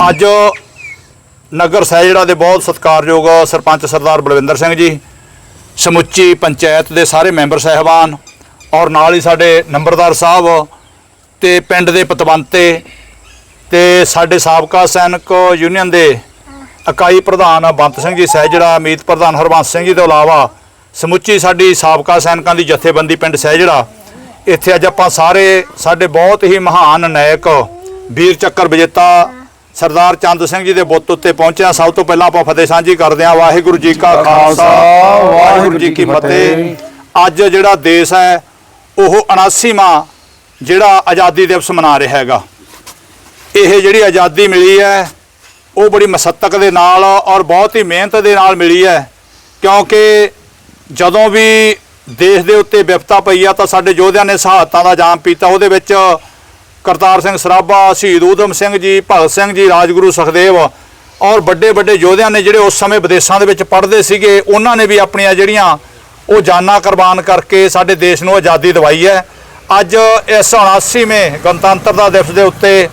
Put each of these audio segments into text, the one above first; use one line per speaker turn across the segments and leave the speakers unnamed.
ਅੱਜ ਨਗਰ ਸਹਿਜੜਾ ਦੇ ਬਹੁਤ ਸਤਿਕਾਰਯੋਗ ਸਰਪੰਚ ਸਰਦਾਰ ਬਲਵਿੰਦਰ ਸਿੰਘ ਜੀ, ਸਮੁੱਚੀ ਪੰਚਾਇਤ ਦੇ ਸਾਰੇ ਮੈਂਬਰ ਸਹਿਬਾਨ ਔਰ ਨਾਲ ਹੀ ਸਾਡੇ ਨੰਬਰਦਾਰ ਸਾਹਿਬ ਤੇ ਪਿੰਡ ਦੇ ਪਤਵੰਤੇ ਤੇ ਸਾਡੇ ਸਾਬਕਾ ਸੈਨਿਕ ਯੂਨੀਅਨ ਦੇ ਇਕਾਈ ਪ੍ਰਧਾਨ ਬੰਤ ਸਿੰਘ ਜੀ, ਸਹਿਜੜਾ, ਮੀਤ ਪ੍ਰਧਾਨ ਹਰਬੰਸ ਸਿੰਘ ਜੀ ਤੋਂ ਇਲਾਵਾ ਸਮੁੱਚੀ ਸਾਡੀ ਸਾਬਕਾ ਸੈਨਿਕਾਂ ਦੀ ਜਥੇਬੰਦੀ ਪਿੰਡ ਸਹਿਜੜਾ। ਇੱਥੇ ਅੱਜ ਆਪਾਂ ਸਾਰੇ ਸਾਡੇ ਬਹੁਤ ਹੀ ਮਹਾਨ ਨਾਇਕ ਵੀਰ ਚੱਕਰ ਵਿਜੇਤਾ ਸਰਦਾਰ ਚੰਦ ਸਿੰਘ ਜੀ ਦੇ ਬੁੱਤ ਉੱਤੇ ਪਹੁੰਚਿਆ। ਸਭ ਤੋਂ ਪਹਿਲਾਂ ਆਪਾਂ ਫਤਿਹ ਸਾਂਝੀ ਕਰਦੇ ਹਾਂ। ਵਾਹਿਗੁਰੂ ਜੀ ਕਾ ਖਾਲਸਾ ਵਾਹਿਗੁਰੂ ਜੀ ਕੀ ਫਤਿਹ। ਅੱਜ ਜਿਹੜਾ ਦੇਸ਼ ਹੈ ਉਹ 79ਵਾਂ ਜਿਹੜਾ ਆਜ਼ਾਦੀ ਦਿਵਸ ਮਨਾ ਰਿਹਾ ਹੈਗਾ। ਇਹ ਜਿਹੜੀ ਆਜ਼ਾਦੀ ਮਿਲੀ ਹੈ ਉਹ ਬੜੀ ਮਸਤਕ ਦੇ ਨਾਲ ਔਰ ਬਹੁਤ ਹੀ ਮਿਹਨਤ ਦੇ ਨਾਲ ਮਿਲੀ ਹੈ। ਕਿਉਂਕਿ ਜਦੋਂ ਵੀ ਦੇਸ਼ ਦੇ ਉੱਤੇ ਵਿਪਤਾ ਪਈ ਆ ਤਾਂ ਸਾਡੇ ਯੋਧਿਆਂ ਨੇ ਸ਼ਹਾਦਤਾਂ ਦਾ ਜਾਮ ਪੀਤਾ। ਉਹਦੇ ਵਿੱਚ ਕਰਤਾਰ ਸਿੰਘ ਸਰਾਭਾ, ਸ਼ਹੀਦ ਊਧਮ ਸਿੰਘ ਜੀ, ਭਗਤ ਸਿੰਘ ਜੀ, ਰਾਜਗੁਰੂ ਸੁਖਦੇਵ ਔਰ ਵੱਡੇ ਵੱਡੇ ਯੋਧਿਆਂ ਨੇ ਜਿਹੜੇ ਉਸ ਸਮੇਂ ਵਿਦੇਸ਼ਾਂ ਦੇ ਵਿੱਚ ਪੜ੍ਹਦੇ ਸੀਗੇ, ਉਹਨਾਂ ਨੇ ਵੀ ਆਪਣੀਆਂ ਜਿਹੜੀਆਂ ਉਹ ਜਾਨਾਂ ਕੁਰਬਾਨ ਕਰਕੇ ਸਾਡੇ ਦੇਸ਼ ਨੂੰ ਆਜ਼ਾਦੀ ਦਿਵਾਈ ਹੈ। ਅੱਜ ਇਸ 79ਵੇਂ ਗਣਤੰਤਰ ਦਾ ਦਿਵਸ ਦੇ ਉੱਤੇ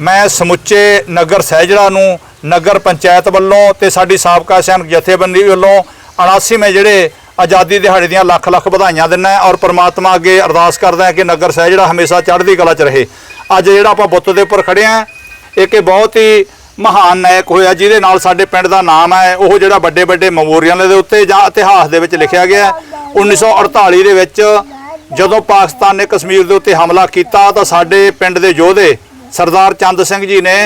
ਮੈਂ ਸਮੁੱਚੇ ਨਗਰ ਸਹਿਜੜਾ ਨੂੰ, ਨਗਰ ਪੰਚਾਇਤ ਵੱਲੋਂ ਤੇ ਸਾਡੀ ਸਾਬਕਾ ਸੈਨਿਕ ਜਥੇਬੰਦੀ ਵੱਲੋਂ 79ਵੇਂ ਜਿਹੜੇ ਆਜ਼ਾਦੀ ਦਿਹਾੜੇ ਦੀਆਂ ਲੱਖ ਲੱਖ ਵਧਾਈਆਂ ਦਿੰਦਾ ਔਰ ਪ੍ਰਮਾਤਮਾ ਅੱਗੇ ਅਰਦਾਸ ਕਰਦਾ ਕਿ ਨਗਰ ਸਹਿਜੜਾ ਹਮੇਸ਼ਾ ਚੜ੍ਹਦੀ ਕਲਾ 'ਚ ਰਹੇ। ਅੱਜ ਜਿਹੜਾ ਆਪਾਂ ਬੁੱਤ ਦੇ ਉੱਪਰ ਖੜੇ ਆਂ ਇੱਕ ਇਹ ਬਹੁਤ ਹੀ ਮਹਾਨ ਨਾਇਕ ਹੋਇਆ, ਜਿਹਦੇ ਨਾਲ ਸਾਡੇ ਪਿੰਡ ਦਾ ਨਾਮ ਹੈ ਉਹ ਜਿਹੜਾ ਵੱਡੇ ਵੱਡੇ ਮੈਮੋਰੀਅਲ ਦੇ ਉੱਤੇ ਜਾਂ ਇਤਿਹਾਸ ਦੇ ਵਿੱਚ ਲਿਖਿਆ ਗਿਆ ਹੈ। 1948 ਦੇ ਵਿੱਚ ਜਦੋਂ ਪਾਕਿਸਤਾਨ ਨੇ ਕਸ਼ਮੀਰ ਦੇ ਉੱਤੇ ਹਮਲਾ ਕੀਤਾ, ਤਾਂ ਸਾਡੇ ਪਿੰਡ ਦੇ ਯੋਧੇ ਸਰਦਾਰ ਚੰਦ ਸਿੰਘ ਜੀ ਨੇ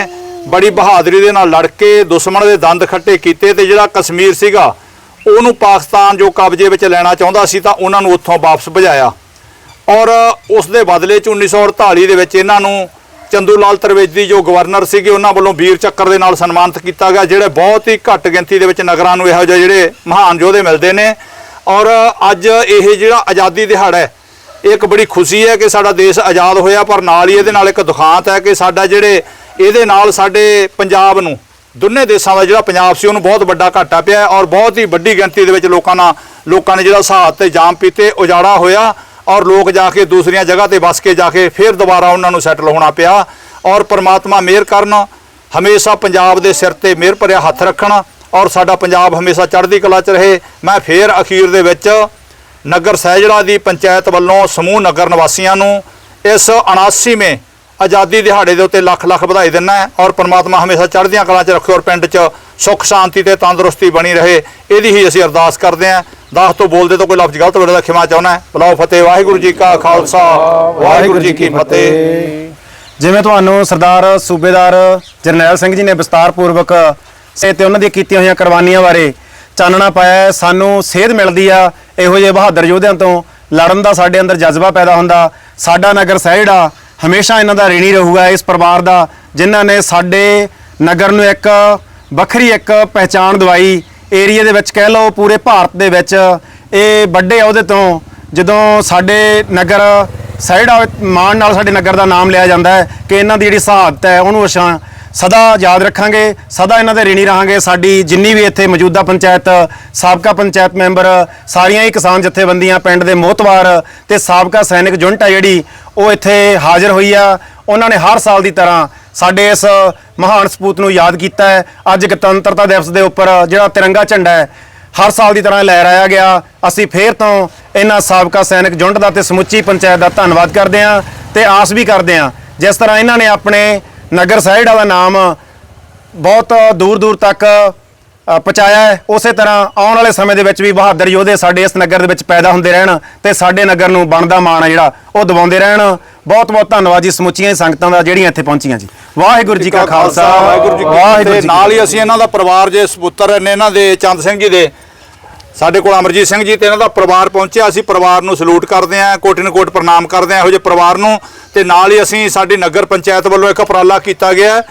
ਬੜੀ ਬਹਾਦਰੀ ਦੇ ਨਾਲ ਲੜ ਕੇ ਦੁਸ਼ਮਣ ਦੇ ਦੰਦ ਖੱਟੇ ਕੀਤੇ ਤੇ ਜਿਹੜਾ ਕਸ਼ਮੀਰ ਸੀਗਾ, ਉਹਨੂੰ ਪਾਕਿਸਤਾਨ ਜੋ ਕਬਜ਼ੇ ਵਿੱਚ ਲੈਣਾ ਚਾਹੁੰਦਾ ਸੀ, ਤਾਂ ਉਹਨਾਂ ਨੂੰ ਉੱਥੋਂ ਵਾਪਸ ਭਜਾਇਆ ਔਰ ਉਸ ਦੇ ਬਦਲੇ ਚ 1948 ਦੇ ਵਿੱਚ ਇਹਨਾਂ ਨੂੰ ਚੰਦੂ ਲਾਲ ਤਰਵੇਦੀ ਜੋ ਗਵਰਨਰ ਸੀਗੇ, ਉਹਨਾਂ ਵੱਲੋਂ ਵੀਰ ਚੱਕਰ ਦੇ ਨਾਲ ਸਨਮਾਨਿਤ ਕੀਤਾ ਗਿਆ, ਜਿਹੜੇ ਬਹੁਤ ਹੀ ਘੱਟ ਗਿਣਤੀ ਦੇ ਵਿੱਚ ਨਗਰਾਂ ਨੂੰ ਇਹੋ ਜਿਹੇ ਜਿਹੜੇ ਮਹਾਨ ਯੋਧੇ ਮਿਲਦੇ ਨੇ। ਔਰ ਅੱਜ ਇਹ ਜਿਹੜਾ ਆਜ਼ਾਦੀ ਦਿਹਾੜਾ ਹੈ, ਇਹ ਇੱਕ ਬੜੀ ਖੁਸ਼ੀ ਹੈ ਕਿ ਸਾਡਾ ਦੇਸ਼ ਆਜ਼ਾਦ ਹੋਇਆ, ਪਰ ਨਾਲ ਹੀ ਇਹਦੇ ਨਾਲ ਇੱਕ ਦੁਖਾਂਤ ਹੈ ਕਿ ਸਾਡਾ ਜਿਹੜੇ ਇਹਦੇ ਨਾਲ ਸਾਡੇ ਪੰਜਾਬ ਨੂੰ, ਦੋਨੇ ਦੇਸ਼ਾਂ ਦਾ ਜਿਹੜਾ ਪੰਜਾਬ ਸੀ, ਉਹਨੂੰ ਬਹੁਤ ਵੱਡਾ ਘਾਟਾ ਪਿਆ ਔਰ ਬਹੁਤ ਹੀ ਵੱਡੀ ਗਿਣਤੀ ਦੇ ਵਿੱਚ ਲੋਕਾਂ ਨਾਲ, ਲੋਕਾਂ ਨੇ ਜਿਹੜਾ ਸਾਹਤ ਤੇ ਜਾਮ ਪੀਤੇ, ਉਜਾੜਾ ਹੋਇਆ। ਔਰ ਲੋਕ ਜਾ ਕੇ ਦੂਸਰੀਆਂ ਜਗ੍ਹਾ ਤੇ ਵਸ ਕੇ ਜਾ ਕੇ ਫਿਰ ਦੁਬਾਰਾ ਉਹਨਾਂ ਨੂੰ ਸੈਟਲ ਹੋਣਾ ਪਿਆ। ਔਰ ਪ੍ਰਮਾਤਮਾ ਮਿਹਰ ਕਰਨ, ਹਮੇਸ਼ਾ ਪੰਜਾਬ ਦੇ ਸਿਰ ਤੇ ਮਿਹਰ ਭਰਿਆ ਹੱਥ ਰੱਖਣ ਔਰ ਸਾਡਾ ਪੰਜਾਬ ਹਮੇਸ਼ਾ ਚੜ੍ਹਦੀ ਕਲਾ 'ਚ ਰਹੇ। ਮੈਂ ਫੇਰ ਅਖੀਰ ਦੇ ਵਿੱਚ ਨਗਰ ਸਹਿਜੜਾ ਦੀ ਪੰਚਾਇਤ ਵੱਲੋਂ ਸਮੂਹ ਨਗਰ ਨਿਵਾਸੀਆਂ ਨੂੰ ਇਸ 79ਵੇਂ ਆਜ਼ਾਦੀ ਦਿਹਾੜੇ ਦੇ ਉੱਤੇ ਲੱਖ ਲੱਖ ਵਧਾਈ ਦਿੰਦਾ ਔਰ ਪਰਮਾਤਮਾ ਹਮੇਸ਼ਾ ਚੜ੍ਹਦੀਆਂ ਕਲਾ 'ਚ ਰੱਖੇ ਔਰ ਪਿੰਡ 'ਚ ਸੁੱਖ, ਸ਼ਾਂਤੀ ਤੇ ਤੰਦਰੁਸਤੀ ਬਣੀ ਰਹੇ। ਇਹਦੀ ਹੀ ਅਸੀਂ ਅਰਦਾਸ ਕਰਦੇ ਹਾਂ। ਦਾਸ ਤੋਂ ਬੋਲਦੇ ਤਾਂ ਕੋਈ ਲਫ਼ਜ਼ ਗਲਤ ਹੋਵੇ ਖਿਮਾ ਚਾਹੁੰਦਾ ਬੁਲਾਓ ਫਤਿਹ, ਵਾਹਿਗੁਰੂ ਜੀ ਕਾ ਖਾਲਸਾ, ਵਾਹਿਗੁਰੂ ਜੀ ਕੀ ਫਤਿਹ।
ਜਿਵੇਂ ਤੁਹਾਨੂੰ ਸਰਦਾਰ, ਸੂਬੇਦਾਰ ਜਰਨੈਲ ਸਿੰਘ ਜੀ ਨੇ ਵਿਸਤਾਰਪੂਰਵਕ ਸੇ ਤੇ ਉਹਨਾਂ ਦੀਆਂ ਕੀਤੀਆਂ ਹੋਈਆਂ ਕੁਰਬਾਨੀਆਂ ਬਾਰੇ ਚਾਨਣਾ ਪਾਇਆ ਸਾਨੂੰ ਸੇਧ ਮਿਲਦੀ ਆ, ਇਹੋ ਜਿਹੇ ਬਹਾਦਰ ਯੋਧਿਆਂ ਤੋਂ ਲੜਨ ਦਾ ਸਾਡੇ ਅੰਦਰ ਜਜ਼ਬਾ ਪੈਦਾ ਹੁੰਦਾ। ਸਾਡਾ ਨਗਰ ਸਹਿੜਾ ਹਮੇਸ਼ਾ ਇਹਨਾਂ ਦਾ ঋਣੀ ਰਹੂਗਾ, ਇਸ ਪਰਿਵਾਰ ਦਾ, ਜਿਨ੍ਹਾਂ ਨੇ ਸਾਡੇ ਨਗਰ ਨੂੰ ਇੱਕ ਵੱਖਰੀ ਇੱਕ ਪਹਿਚਾਣ ਦਵਾਈ ਏਰੀਆ ਦੇ ਵਿੱਚ ਕਹਿ ਲਓ ਪੂਰੇ ਭਾਰਤ ਦੇ ਵਿੱਚ ਇਹ ਵੱਡੇ ਅਹੁਦੇ ਤੋਂ, ਜਦੋਂ ਸਾਡੇ ਨਗਰ ਸਾਈਡ ਮਾਣ ਨਾਲ ਸਾਡੇ ਨਗਰ ਦਾ ਨਾਮ ਲਿਆ ਜਾਂਦਾ ਹੈ ਕਿ ਇਹਨਾਂ ਦੀ ਜਿਹੜੀ ਸ਼ਹਾਦਤ ਹੈ ਉਹਨੂੰ ਅਸਾਂ ਸਦਾ ਯਾਦ ਰੱਖਾਂਗੇ, ਸਦਾ ਇਹਨਾਂ ਦੇ ਰਿਣੀ ਰਹਾਂਗੇ। ਸਾਡੀ ਜਿੰਨੀ ਵੀ ਇੱਥੇ ਮੌਜੂਦਾ ਪੰਚਾਇਤ, ਸਾਬਕਾ ਪੰਚਾਇਤ ਮੈਂਬਰ, ਸਾਰੀਆਂ ਹੀ ਕਿਸਾਨ ਜਥੇਬੰਦੀਆਂ, ਪਿੰਡ ਦੇ ਮੋਹਤਵਾਰ ਤੇ ਸਾਬਕਾ ਸੈਨਿਕ ਯੂਨਿਟ ਆ ਜਿਹੜੀ, ਉਹ ਇੱਥੇ ਹਾਜ਼ਰ ਹੋਈ ਆ। ਉਹਨਾਂ ਨੇ ਹਰ ਸਾਲ ਦੀ ਤਰ੍ਹਾਂ ਸਾਡੇ ਇਸ ਮਹਾਨ ਸਪੂਤ ਨੂੰ ਯਾਦ ਕੀਤਾ ਹੈ। ਅੱਜ ਗਣਤੰਤਰਤਾ ਦਿਵਸ ਦੇ ਉੱਪਰ ਜਿਹੜਾ ਤਿਰੰਗਾ ਝੰਡਾ ਹੈ, ਹਰ ਸਾਲ ਦੀ ਤਰ੍ਹਾਂ ਲਹਿਰਾਇਆ ਗਿਆ। ਅਸੀਂ ਫੇਰ ਤੋਂ ਇਹਨਾਂ ਸਾਬਕਾ ਸੈਨਿਕ ਜੁੰਡ ਦਾ ਤੇ ਸਮੁੱਚੀ ਪੰਚਾਇਤ ਦਾ ਧੰਨਵਾਦ ਕਰਦੇ ਹਾਂ ਤੇ ਆਸ ਵੀ ਕਰਦੇ ਹਾਂ। ਜਿਸ ਤਰ੍ਹਾਂ ਇਹਨਾਂ ਨੇ ਆਪਣੇ ਨਗਰ ਸਹਿੜਾ ਦਾ ਨਾਮ ਬਹੁਤ ਦੂਰ ਦੂਰ ਤੱਕ ਅ, ਪਹੁੰਚਾਇਆ ਹੈ। ਉਸੇ ਤਰ੍ਹਾਂ ਆਉਣ ਵਾਲੇ ਸਮੇਂ ਦੇ ਵਿੱਚ ਵੀ ਬਹਾਦਰ ਯੋਧੇ ਸਾਡੇ ਇਸ ਨਗਰ ਦੇ ਵਿੱਚ ਪੈਦਾ ਹੁੰਦੇ ਰਹਿਣ ਤੇ ਸਾਡੇ ਨਗਰ ਨੂੰ ਬਣਦਾ ਮਾਣ ਆ ਜਿਹੜਾ ਉਹ ਦਿਵਾਉਂਦੇ ਰਹਿਣ। ਬਹੁਤ ਬਹੁਤ ਧੰਨਵਾਦ ਜੀ ਸਮੁੱਚੀਆਂ ਹੀ ਸੰਗਤਾਂ ਦਾ ਜਿਹੜੀਆਂ ਇੱਥੇ ਪਹੁੰਚੀਆਂ ਜੀ। ਵਾਹਿਗੁਰੂ ਜੀ ਕਾ ਖਾਲਸਾ।
ਵਾਹਿਗੁਰੂ ਜੀ ਕੀ ਫਤਿਹ।
ਕੀ
ਨਾਲ ਹੀ ਅਸੀਂ ਇਹਨਾਂ ਦਾ ਪਰਿਵਾਰ ਜੇ ਸਪੁੱਤਰ ਨੇ ਇਹਨਾਂ ਦੇ ਚੰਦ ਸਿੰਘ ਜੀ ਦੇ। ਸਾਡੇ ਕੋਲ ਅਮਰਜੀਤ ਸਿੰਘ ਜੀ ਤੇ ਇਹਨਾਂ ਦਾ ਪਰਿਵਾਰ ਪਹੁੰਚਿਆ। ਅਸੀਂ ਪਰਿਵਾਰ ਨੂੰ ਸਲੂਟ ਕਰਦੇ ਹਾਂ ਕੋਟਿਨ ਕੋਟ ਪ੍ਰਣਾਮ ਕਰਦੇ ਹਾਂ ਇਹੋ ਜਿਹੇ ਪਰਿਵਾਰ ਨੂੰ। ਤੇ ਨਾਲ ਹੀ ਅਸੀਂ ਸਾਡੀ ਨਗਰ ਪੰਚਾਇਤ ਵੱਲੋਂ ਇੱਕ ਉਪਰਾਲਾ ਕੀਤਾ ਗਿਆ ਹੈ।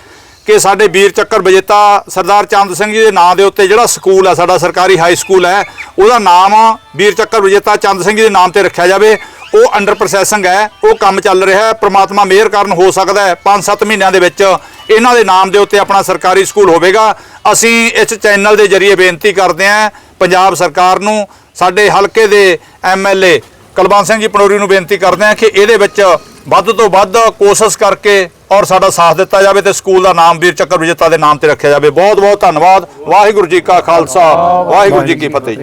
ਕਿ ਸਾਡੇ ਵੀਰ ਚੱਕਰ ਵਿਜੇਤਾ ਸਰਦਾਰ ਚੰਦ ਸਿੰਘ ਜੀ ਦੇ ਨਾਂ ਦੇ ਉੱਤੇ ਜਿਹੜਾ ਸਕੂਲ ਹੈ ਸਾਡਾ ਸਰਕਾਰੀ ਹਾਈ ਸਕੂਲ ਹੈ, ਉਹਦਾ ਨਾਮ ਵੀਰ ਚੱਕਰ ਵਿਜੇਤਾ ਚੰਦ ਸਿੰਘ ਜੀ ਦੇ ਨਾਮ ਤੇ ਰੱਖਿਆ ਜਾਵੇ। ਉਹ ਅੰਡਰ ਪ੍ਰੋਸੈਸਿੰਗ ਹੈ, ਉਹ ਕੰਮ ਚੱਲ ਰਿਹਾ ਹੈ, ਪ੍ਰਮਾਤਮਾ ਮਿਹਰ ਕਰਨ ਹੋ ਸਕਦਾ ਹੈ 5-7 ਮਹੀਨਿਆਂ ਦੇ ਵਿੱਚ ਇਹਨਾਂ ਦੇ ਨਾਮ ਦੇ ਉੱਤੇ ਆਪਣਾ ਸਰਕਾਰੀ ਸਕੂਲ ਹੋਵੇਗਾ। ਅਸੀਂ ਇਸ ਚੈਨਲ ਦੇ ਜ਼ਰੀਏ ਬੇਨਤੀ ਕਰਦੇ ਹਾਂ, ਪੰਜਾਬ ਸਰਕਾਰ ਨੂੰ, ਸਾਡੇ ਹਲਕੇ ਦੇ ਐਮਐਲਏ ਕੁਲਵੰਤ ਸਿੰਘ ਜੀ ਪਨੋਰੀ ਨੂੰ ਬੇਨਤੀ ਕਰਦੇ ਹਾਂ ਕਿ ਇਹਦੇ ਵਿੱਚ ਵੱਧ ਤੋਂ ਵੱਧ ਕੋਸ਼ਿਸ਼ ਕਰਕੇ ਔਰ ਸਾਡਾ ਸਾਥ ਦਿੱਤਾ ਜਾਵੇ ਤੇ ਸਕੂਲ ਦਾ ਨਾਮ ਵੀਰ ਚੱਕਰ ਵਿਜੇਤਾ ਦੇ ਨਾਮ ਤੇ ਰੱਖਿਆ ਜਾਵੇ। ਬਹੁਤ ਬਹੁਤ ਧੰਨਵਾਦ। ਵਾਹਿਗੁਰੂ ਜੀ ਕਾ ਖਾਲਸਾ। ਵਾਹਿਗੁਰੂ ਜੀ ਕੀ ਫਤਿਹ।